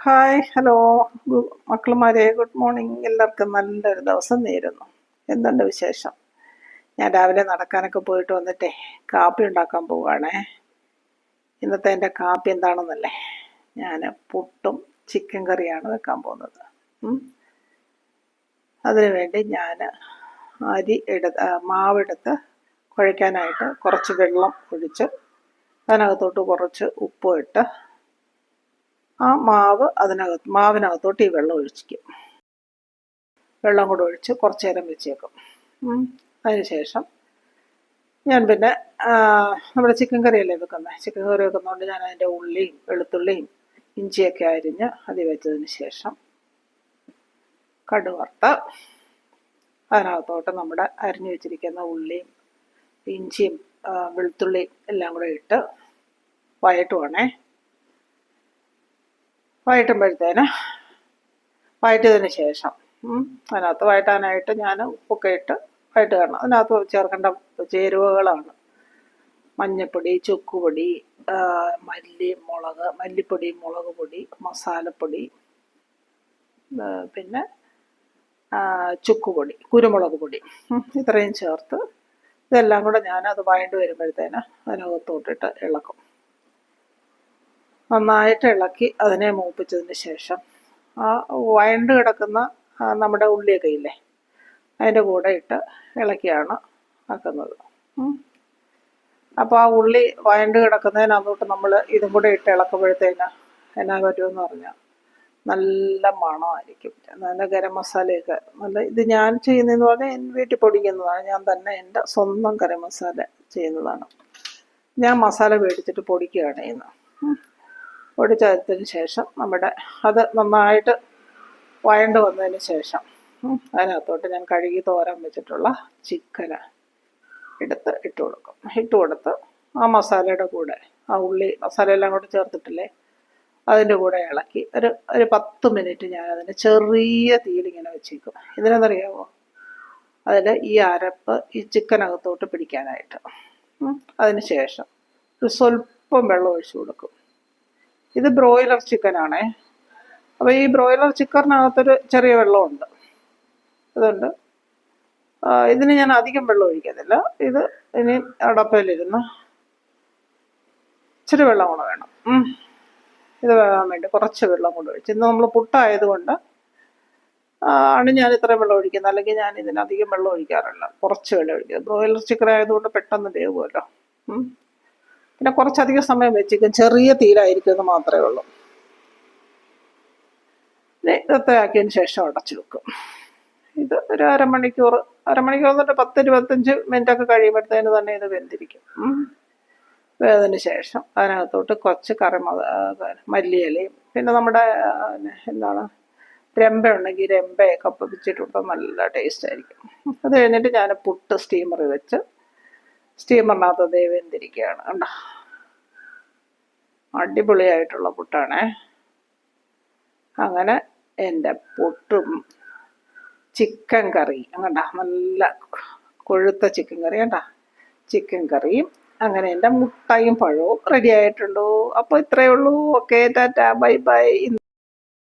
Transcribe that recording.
Hi hello മക്കളുമാരെ good morning എല്ലാവർക്കും നല്ലൊരു ദിവസം നേരുന്നു. എന്തുണ്ട് വിശേഷം? ഞാൻ രാവിലെ നടക്കാനൊക്കെ പോയിട്ട് വന്നിട്ടേ കാപ്പി ഉണ്ടാക്കാൻ പോവുകയാണേ ഇന്നത്തെ എന്റെ കാപ്പി എന്താണെന്നല്ലേ? ഞാൻ പുട്ടും ചിക്കൻ കറിയാണ് വെക്കാൻ പോകുന്നത്. അതിനുവേണ്ടി ഞാൻ അരി എടുത്ത് മാവെടുത്ത് കുഴയ്ക്കാനായിട്ട് കുറച്ച് വെള്ളം ഒഴിച്ച് അതിനകത്തോട്ട് കുറച്ച് ഉപ്പും ഇട്ട് ആ മാവ് അതിനകത്ത് മാവിനകത്തോട്ട് ഈ വെള്ളം ഒഴിച്ചിക്കും വെള്ളം കൂടെ ഒഴിച്ച് കുറച്ച് നേരം വെച്ചേക്കും. അതിനുശേഷം ഞാൻ പിന്നെ നമ്മുടെ ചിക്കൻ കറിയല്ലേ വെക്കുന്നത് ചിക്കൻ കറി വെക്കുന്നതുകൊണ്ട് ഞാൻ അതിന്റെ ഉള്ളിയും വെളുത്തുള്ളിയും ഇഞ്ചിയൊക്കെ അരിഞ്ഞ് അത് വെച്ചതിന് ശേഷം കടുവറുത്ത് അതിനകത്തോട്ട് നമ്മുടെ അരിഞ്ഞു വെച്ചിരിക്കുന്ന ഉള്ളിയും ഇഞ്ചിയും വെളുത്തുള്ളിയും എല്ലാം കൂടെ ഇട്ട് വയറ്റുവാണേ. വഴറ്റുമ്പോഴത്തേന് വഴറ്റിയതിന് ശേഷം അതിനകത്ത് വഴറ്റാനായിട്ട് ഞാൻ ഉപ്പൊക്കെ ഇട്ട് വഴറ്റുകയാണ് അതിനകത്ത് ചേർക്കേണ്ട ചേരുവകളാണ്. മഞ്ഞപ്പൊടി ചുക്കുപൊടി മല്ലി മുളക് മല്ലിപ്പൊടി മുളക് പൊടി മസാലപ്പൊടി പിന്നെ ചുക്കുപൊടി കുരുമുളക് പൊടി ഇത്രയും ചേർത്ത് ഇതെല്ലാം കൂടെ ഞാൻ അത് വഴണ്ട് വരുമ്പോഴത്തേന് അതിനകത്തോട്ടിട്ട് ഇളക്കും. നന്നായിട്ട് ഇളക്കി അതിനെ മൂപ്പിച്ചതിന് ശേഷം ആ വയണ്ട് കിടക്കുന്ന നമ്മുടെ ഉള്ളിയൊക്കെ ഇല്ലേ അതിന്റെ കൂടെ ഇട്ട് ഇളക്കിയാണ് ആക്കുന്നത്. അപ്പോൾ ആ ഉള്ളി വയണ്ട് കിടക്കുന്നതിനകത്തോട്ട് നമ്മൾ ഇതും കൂടെ ഇട്ട് ഇളക്കുമ്പോഴത്തേന് എന്നാ പറ്റുമെന്ന് പറഞ്ഞാൽ നല്ല മണമായിരിക്കും. നല്ല ഗരം മസാലയൊക്കെ നല്ല ഇത് ഞാൻ ചെയ്യുന്നതെന്ന് പറഞ്ഞാൽ എന്റെ വീട്ടിൽ പൊടിക്കുന്നതാണ്. ഞാൻ തന്നെ എന്റെ സ്വന്തം ഗരം മസാല ചെയ്യുന്നതാണ്. ഞാൻ മസാല മേടിച്ചിട്ട് പൊടിക്കുകയാണ് ചെയ്യുന്നത്. പൊടിച്ചതിന് ശേഷം നമ്മുടെ അത് നന്നായിട്ട് വഴണ്ട് വന്നതിന് ശേഷം അതിനകത്തോട്ട് ഞാൻ കഴുകി തോരാൻ വെച്ചിട്ടുള്ള ചിക്കന് എടുത്ത് ഇട്ട് കൊടുക്കും. ഇട്ട് കൊടുത്ത് ആ മസാലയുടെ കൂടെ ആ ഉള്ളി മസാല എല്ലാം കൂടെ ചേർത്തിട്ടില്ലേ അതിന്റെ കൂടെ ഇളക്കി ഒരു ഒരു പത്ത് മിനിറ്റ് ഞാൻ അതിന് ചെറിയ തീയിലിങ്ങനെ വെച്ചേക്കും. ഇതിനെന്തറിയാമോ അതിൽ ഈ അരപ്പ് ഈ ചിക്കനകത്തോട്ട് പിടിക്കാനായിട്ട് അതിന് ശേഷം ഒരു സ്വല്പം വെള്ളം ഒഴിച്ചു കൊടുക്കും. ഇത് ബ്രോയിലർ ചിക്കനാണേ അപ്പോൾ ഈ ബ്രോയിലർ ചിക്കറിനകത്തൊരു ചെറിയ വെള്ളമുണ്ട്. അതുകൊണ്ട് ആ, ഇതിന് ഞാൻ അധികം വെള്ളം ഒഴിക്കത്തില്ല. ഇത് ഇനി അടപ്പയിലിരുന്ന് ഇച്ചിരി വെള്ളം കൂടെ വേണം. ഇത് വേകാൻ വേണ്ടി കുറച്ച് വെള്ളം കൂടെ ഒഴിച്ച്. ഇന്ന് നമ്മൾ പുട്ടായതുകൊണ്ട് ആണ് ഞാൻ ഇത്രയും വെള്ളം ഒഴിക്കുന്നത്. അല്ലെങ്കിൽ ഞാൻ ഇതിനധികം വെള്ളം ഒഴിക്കാറില്ല. കുറച്ച് വെള്ളം ഒഴിക്കുക ബ്രോയിലർ ചിക്കൻ ആയതുകൊണ്ട് പെട്ടെന്ന് വേവുമല്ലോ. പിന്നെ കുറച്ചധികം സമയം വെച്ചേക്കും ചെറിയ തീരായിരിക്കും എന്ന് മാത്രമേ ഉള്ളൂ. ഇതൊക്കെ ആക്കിയതിന് ശേഷം അടച്ചു വെക്കും. ഇത് ഒരു അരമണിക്കൂർ. അരമണിക്കൂർ എന്നിട്ട് പത്ത് ഇരുപത്തഞ്ച് മിനിറ്റ് ഒക്കെ കഴിയുമ്പോഴത്തേന് തന്നെ ഇത് വെന്തിരിക്കും. വേദന ശേഷം അതിനകത്തോട്ട് കുറച്ച് കറി മല്ലിയിലയും പിന്നെ നമ്മുടെ എന്താണ് രമ്പ ഉണ്ടെങ്കിൽ രമ്പയൊക്കെ പൊതിച്ചിട്ട് കൊടുത്താൽ നല്ല ടേസ്റ്റ് ആയിരിക്കും. അത് കഴിഞ്ഞിട്ട് ഞാൻ പുട്ട് സ്റ്റീമറിൽ വെച്ച് സ്റ്റീമറിനകത്ത് ദേവേന്തിരിക്കുകയാണ് കണ്ട? അടിപൊളിയായിട്ടുള്ള പുട്ടാണേ. അങ്ങനെ എന്റെ പുട്ടും ചിക്കൻ കറി കണ്ട? നല്ല കൊഴുത്ത ചിക്കൻ കറി കണ്ട? ചിക്കൻ കറിയും അങ്ങനെ എന്റെ മുട്ടയും പഴവും റെഡി ആയിട്ടുണ്ടോ അപ്പോൾ ഇത്രയേ ഉള്ളൂ. Okay tata. Bye bye.